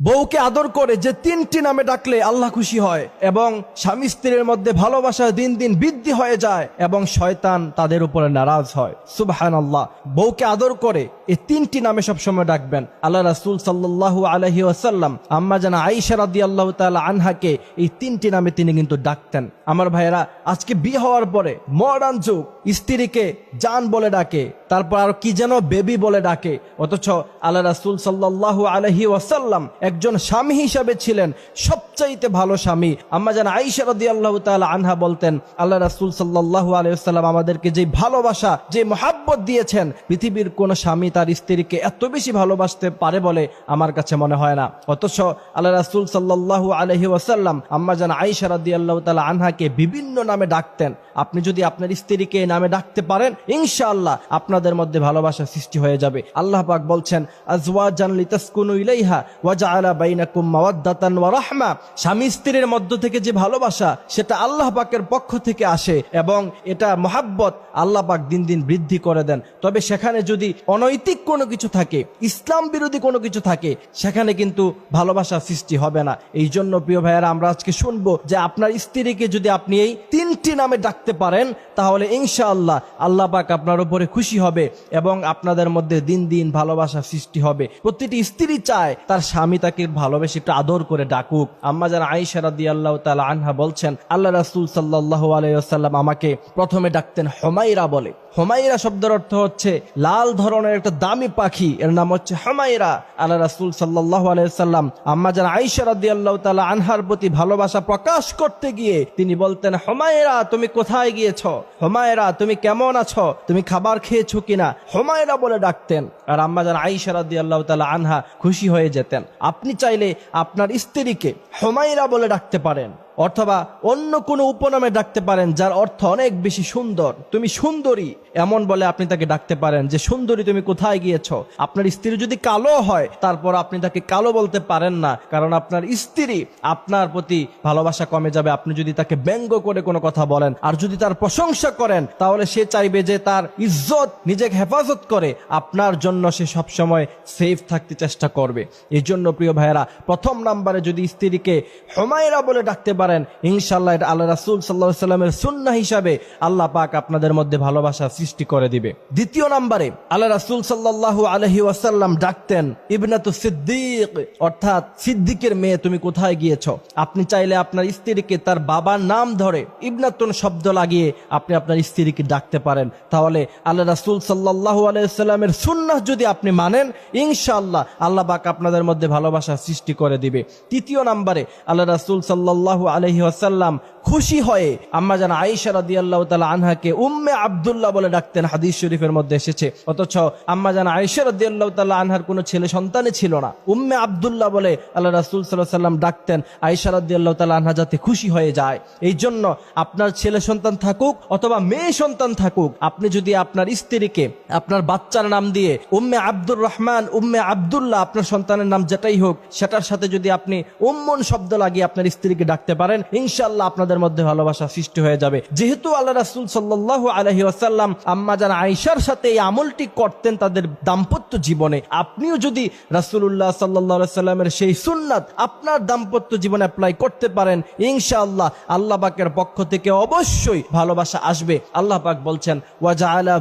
বউকে আদর করে যে তিনটি নামে ডাকলে আল্লাহ খুশি হয় এবং স্বামী স্ত্রীর মধ্যে ভালোবাসা দিন দিন বৃদ্ধি হয়ে যায় এবং শয়তান তাদের উপরে নারাজ হয়। সুবহান আল্লাহ বউকে আদর করে এই তিনটি নামে সবসময় ডাকবেন। আল্লাহ রাসুল সাল্লাহ আলহি আসাল্লাম আম্মা জানা আইসা রাদি আল্লাহ তালা আনহাকে এই তিনটি নামে তিনি কিন্তু ডাকতেন। আমার ভাইয়েরা, আজকে বিয়ে হওয়ার পরে মডার্ন যুগ, স্ত্রীকে জান বলে ডাকে। তারপর আর কি যেন বেবি বলে ডাকে। অথচ আল্লাহ রাসুল সাল্লাহ আলহি ওয়াসাল্লাম একজন স্বামী হিসাবে ছিলেন, সবচাইতে ভালো স্বামী। আম্মা যেন আইসা রদি আল্লাহ আনহা বলতেন, আল্লাহ রাসুল সাল্লাহ আলহিসাল্লাম আমাদেরকে যে ভালোবাসা যে মহাব্বত দিয়েছেন, পৃথিবীর কোন স্বামী তার স্ত্রীকে এত বেশি ভালোবাসতে পারে বলে আমার কাছে মনে হয় না। অথচ আল্লাহ রাসুল সাল্লাহ আলহি ওয়াসাল্লাম আম্মা যেন আইসা রদি আল্লাহ তালা আনহাকে বিভিন্ন নামে ডাকতেন। আপনি যদি আপনার স্ত্রীকে নামে ডাকতে পারেন, ইনশাআল্লাহ আপনাদের মধ্যে ভালোবাসা সৃষ্টি হয়ে যাবে। আল্লাহ পাক বলছেন, আজওয়াজান লিতাসকুনু ইলাইহা ওয়া জাআলা বাইনাকুম মাওয়াদ্দাতান ওয়া রাহমা। স্বামী স্ত্রীর মধ্য থেকে যে ভালোবাসা, সেটা আল্লাহ পাকের পক্ষ থেকে আসে এবং এটা মহাব্বত আল্লাহ পাক দিন দিন বৃদ্ধি করে দেন। তবে সেখানে যদি অনৈতিক কোনো কিছু থাকে, ইসলাম বিরোধী কোনো কিছু থাকে, সেখানে কিন্তু ভালোবাসা সৃষ্টি হবে না। এই জন্য প্রিয় ভাইয়ারা, আমরা আজকে শুনব যে আপনার স্ত্রীকে যদি আপনি এই তিনটি নামে ডাকতে পারেন, তাহলে ইনশাআল্লাহ আল্লাহ পাক আপনার উপরে খুশি হবে এবং আপনাদের মধ্যে দিন দিন ভালোবাসা সৃষ্টি হবে। প্রতিটি স্ত্রী চায় তার স্বামী তাকে ভালোবেসে একটু আদর করে ডাকুক। আম্মা যারা আইসারাদি আল্লাহ তালা আনহা বলছেন, আল্লাহ রাসুল সাল্লাহ আলাইসাল্লাম আমাকে প্রথমে ডাকতেন হমাইরা বলে। হোমাইরা শব্দের অর্থ হচ্ছে লাল ধরনের একটা দামি পাখি। এর নাম হচ্ছে হোমাইরা আল্লাহ রাসুল সাল্লাহ আলাইসাল্লাম আম্মা যারা আইসা রাদি আল্লাহ তালা আনহার প্রতি ভালোবাসা প্রকাশ করতে গিয়ে তিনি বলতেন হোমাইরা তুমি কোথায় গিয়েছ? হোমায়রা, তুমি কেমন আছো? তুমি খাবার খেয়েছো কিনা? হোমায়রা বলে ডাকতেন। আর আম্মা যান আইসা আল্লাহ তালা আনহা খুশি হয়ে যেতেন। আপনি চাইলে আপনার স্ত্রীকে হোমায়রা বলে ডাকতে পারেন। অথবা অন্য কোনো উপনামে ডাকতে পারেন যার অর্থ অনেক বেশি সুন্দর। তুমি সুন্দরী, এমন বলে আপনি তাকে ডাকতে পারেন যে, সুন্দরী, তুমি কোথায় গিয়েছ? আপনার স্ত্রী যদি কালো হয়, তারপর আপনি তাকে কালো বলতে পারেন না, কারণ আপনার স্ত্রী আপনার প্রতি ভালোবাসা কমে যাবে। আপনি যদি তাকে ব্যঙ্গ করে কোনো কথা বলেন, আর যদি তার প্রশংসা করেন, তাহলে সে চাইবে যে তার ইজ্জত নিজেকে হেফাজত করে। আপনার জন্য সে সবসময় সেফ থাকতে চেষ্টা করবে। এই জন্য প্রিয় ভাইয়েরা, প্রথম নাম্বারে যদি স্ত্রীকে হমায়রা বলে ডাকতে পারেন ইনশাল্লাহ এটা আল্লাহ রাসুল সাল্লাহ সাল্লামের সুন্না হিসাবে আল্লাহ পাক আপনাদের মধ্যে ভালোবাসা সৃষ্টি করে দিবে। দ্বিতীয় নাম্বারে, আল্লাহ রাসুল সাল্লাহ আলহি ওয়াসাল্লাম ডাকতেন, ইবনাতু সিদ্দিক, অর্থাৎ সিদ্দিকের মেয়ে, তুমি কোথায় গিয়েছ? আপনি চাইলে আপনার স্ত্রীকে তার বাবার নাম ধরে ইবনাতুন শব্দ লাগিয়ে আপনি আপনার স্ত্রীকে ডাকতে পারেন। তাহলে আল্লাহ রাসুল সাল্লাহ আলাইসাল্লামের সুন্নাহ যদি আপনি মানেন, ইনশাআল্লাহ আল্লাহ পাক আপনাদের মধ্যে ভালোবাসা সৃষ্টি করে দিবে। তৃতীয় নাম্বারে, আল্লাহ রাসুল সাল্লাহ আলহি আসাল্লাম খুশি হয়ে আম্মা জান আইসা রাদি আল্লাহ তালা আনহাকে উম্মে আবদুল্লাহ বলে ডাকতেন হাদিস শরীফের মধ্যে এসেছে। অথচ আম্মা জান আইসা রাদি আল্লাহ তাল্লাহ আনহার কোনো ছেলে সন্তানই ছিল না। উম্মে আবদুল্লাহ বলে আল্লাহ রাসুল সাল্লাহ সাল্লাম ডাকতেন আইসা রাদি আল্লাহ তালা আনহা যাতে খুশি হয়ে যায়। এই জন্য আপনার ছেলে সন্তান থাকুক অথবা মেয়ে সন্তান থাকুক, আপনি যদি আপনার স্ত্রীকে, আপনার বাচ্চার নাম দিয়ে উম্মে আব্দুর রহমান, উম্মে আবদুল্লাহ আপনার সন্তানের নাম যেটাই হোক, সেটার সাথে যদি আপনি উম্মন শব্দ লাগিয়ে আপনার স্ত্রীকে ডাকতে পারেন ইনশাল্লাহ আপনাদের মধ্যে ভালোবাসা সৃষ্টি হয়ে যাবে। যেহেতু আল্লাহ রাসুল সাল্লাহ আলহি আসাল্লাম আম্মা যান আইসার সাথে এই আমলটি করতেন তাদের দাম্পত্য জীবনে। আপনিও যদি রাসুল্লাহ সাল্লাহ সাল্লামের সেই সুন্নাত আপনার দাম্পত্য জীবনে অ্যাপ্লাই করতে পারেন, ইনশাআল্লাহ আল্লাহ পাকের পক্ষ থেকে অবশ্যই ভালোবাসা আসবে। আল্লাহ পাক বলছেন আলা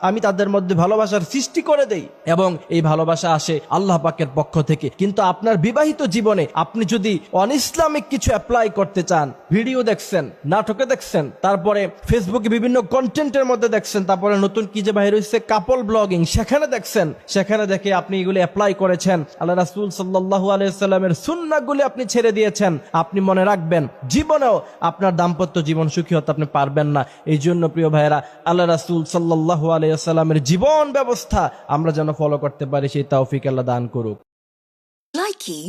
আমি তাদের মধ্যে ভালোবাসার সৃষ্টি করে দেই এবং এই ভালোবাসা আসে আল্লাহ পাকের পক্ষ থেকে। কিন্তু আপনার বিবাহিত জীবনে আপনি যদি অন ইসলামিক কিছু অ্যাপ্লাই করতে চান ভিডিও দেখছেন, নাটকে দেখছেন, তারপরে ফেসবুকে বিভিন্ন কন্টেন্টের মধ্যে দেখছেন, তারপরে নতুন কি যে বাইরে হচ্ছে কাপল ব্লগিং সেখানে দেখছেন, সেখানে দেখে আপনি এগুলি অ্যাপ্লাই করেছেন। আল্লাহ রাসুল সাল্লাহু আলাইসাল্লামের সুন্নাগুলি আপনি ছেড়ে দিয়েছেন। আপনি মনে রাখবেন, জীবনেও আপনার দাম্পত্য জীবন সুখী হতে আপনি পারবেন না। এই জন্য প্রিয় ভাইয়েরা, আল্লাহ রাসুল সাল্লাহু আলাইসাল্লামের জীবন ব্যবস্থা আমরা যেন ফলো করতে পারি, সেই তাওফিক আল্লাহ দান করুক। Likey